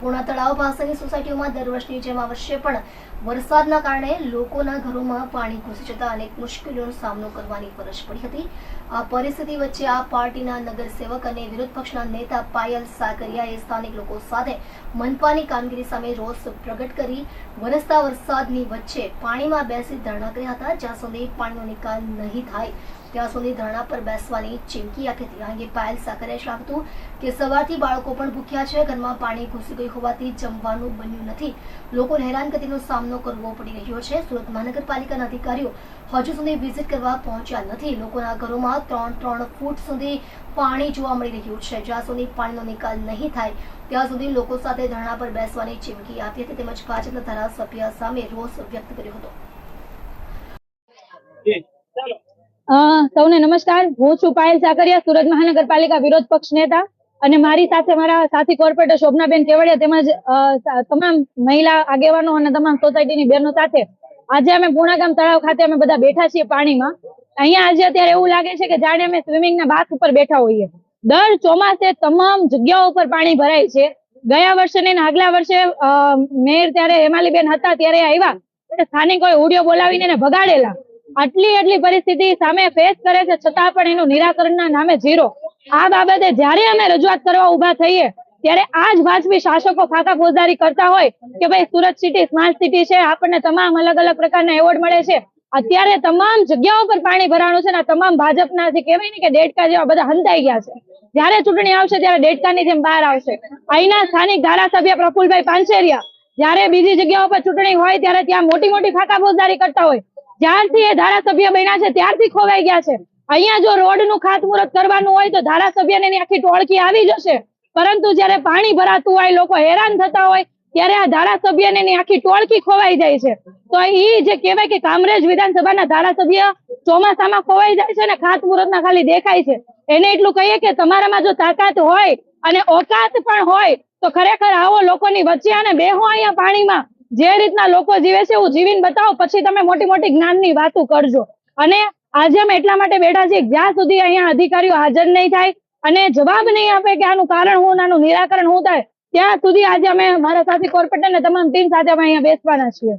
પૂર્ણા તળાવ પાસેની સોસાયટીઓમાં દર વર્ષની જેમ આ વર્ષે પણ વરસાદના કારણે લોકોના ઘરોમાં પાણી ઘૂસી જતા અનેક મુશ્કેલીઓનો સામનો કરવાની ફરજ પડી હતી. આ પરિસ્થિતિ વચ્ચે આ પાર્ટીના નગરસેવક અને વિરોધ પક્ષના નેતા પાયલ સાકરિયાએ સ્થાનિક લોકો સાથે મનપાની કામગીરી સામે રોષ પ્રગટ કરી. વરસતા વરસાદની વચ્ચે પાણીમાં બેસી ધરણા કર્યા હતા. જ્યાં સુધી પાણીનો નિકાલ નહીં થાય, ત્યાં સુધી ધરણા પર બેસવાની ચીમકી આપી હતી. આ અંગે પાયલ સાકરિયાએ જણાવ્યું કે સવારથી બાળકો પણ ભૂખ્યા છે. ઘરમાં પાણી ઘૂસી ગયું હોવાથી જમવાનું બન્યું નથી. લોકોને હેરાનગતિનો સામનો કરવો પડી રહ્યો છે. સુરત મહાનગરપાલિકાના અધિકારીઓ હજુ સુધી વિઝિટ કરવા પહોંચ્યા નથી. લોકોના ઘરોમાં ત્રણ ત્રણ ફૂટ સુધી પાણી જોવા મળી રહ્યું છે. જ્યાં સુધી પાણીનો નિકાલ નહીં થાય ત્યાં સુધી લોકો સાથે ધરણા પર બેસવાની ચીમકી આપી હતી તેમજ ભાજપના ધારાસભ્ય સામે રોષ વ્યક્ત કર્યો હતો. અ, સૌને નમસ્કાર. હું છું પાયલ સાકરિયા સુરત મહાનગરપાલિકા વિરોધ પક્ષ નેતા. અને મારી સાથે મારા સાથી કોર્પોરેટર શોભનાબેન કેવડિયા તેમજ તમામ મહિલા આગેવાનો અને તમામ સોસાયટીની બહેનો સાથે આજે અમે પૂર્ણાગામ તળાવ ખાતે અમે બધા બેઠા છીએ પાણીમાં. અહીંયા આજે અત્યારે એવું લાગે છે કે જાણે અમે સ્વિમિંગના બાથ ઉપર બેઠા હોઈએ. દર ચોમાસે તમામ જગ્યાઓ ઉપર પાણી ભરાય છે. ગયા વર્ષે ને આગલા વર્ષે મેયર ત્યારે હેમાલીબેન હતા ત્યારે આવ્યા. ત્યારે સ્થાનિકોએ ઉડિયો બોલાવીને એને ભગાડેલા. આટલી આટલી પરિસ્થિતિ સામે ફેસ કરે છે છતાં પણ એનું નિરાકરણના નામે ઝીરો આ બાબતે જ્યારે અમે રજૂઆત કરવા ઊભા થઈએ, ત્યારે આ ભાજપી શાસકો ફાકા ફોજદારી કરતા હોય કે ભાઈ સુરત સિટી સ્માર્ટ સિટી છે, આપણને તમામ અલગ અલગ પ્રકારના એવોર્ડ મળે છે. અત્યારે તમામ જગ્યાઓ પર પાણી ભરાણું છે તમામ ભાજપના જે કહેવાય ને કે ડેડકા જેવા બધા હંતાઈ ગયા છે. જ્યારે ચૂંટણી આવશે ત્યારે ડેડકાની જેમ બહાર આવશે. અહીંના સ્થાનિક ધારાસભ્ય પ્રફુલભાઈ પાનસેરિયા, જ્યારે બીજી જગ્યાઓ પર ચૂંટણી હોય ત્યારે ત્યાં મોટી મોટી ફાકા ફોજદારી કરતા હોય. જ્યારથી એ ધારાસભ્ય બન્યા છે, ત્યારથી ખોવાઈ ગયા છે. અહીંયા જો રોડનું ખાતમુહૂર્ત કરવાનું હોય તો ધારાસભ્યને એની આખી ટોળકી આવી જશે. પરંતુ જ્યારે પાણી ભરાતું હોય, લોકો હેરાન થતા હોય, ત્યારે આ ધારાસભ્યને એની આખી ટોળકી ખોવાઈ જાય છે. તો એ જે કહેવાય કે કામરેજ વિધાનસભાના ધારાસભ્ય ચોમાસામાં ખોવાઈ જાય છે ને ખાતમુહૂર્તના ખાલી દેખાય છે. એને એટલું કહીએ કે તમારામાં જો તાકાત હોય અને ઓકાત પણ હોય, તો ખરેખર આવો લોકોની વચ્ચે અને બેહો અહીંયા પાણીમાં. જે રીતના લોકો જીવે છે એવું જીવીને બતાવો, પછી તમે મોટી મોટી જ્ઞાનની વાતો કરજો. અને આજે અમે એટલા માટે બેઠા છીએ જ્યાં સુધી અહીંયા અધિકારીઓ હાજર નહીં થાય અને જવાબ નહીં આપે કે આનું કારણ હું આનું નિરાકરણ શું થાય, ત્યાં સુધી આજે અમે મારા સાથી કોર્પોરેટર ને તમામ ટીમ સાથે અમે અહીંયા બેસવાના છીએ.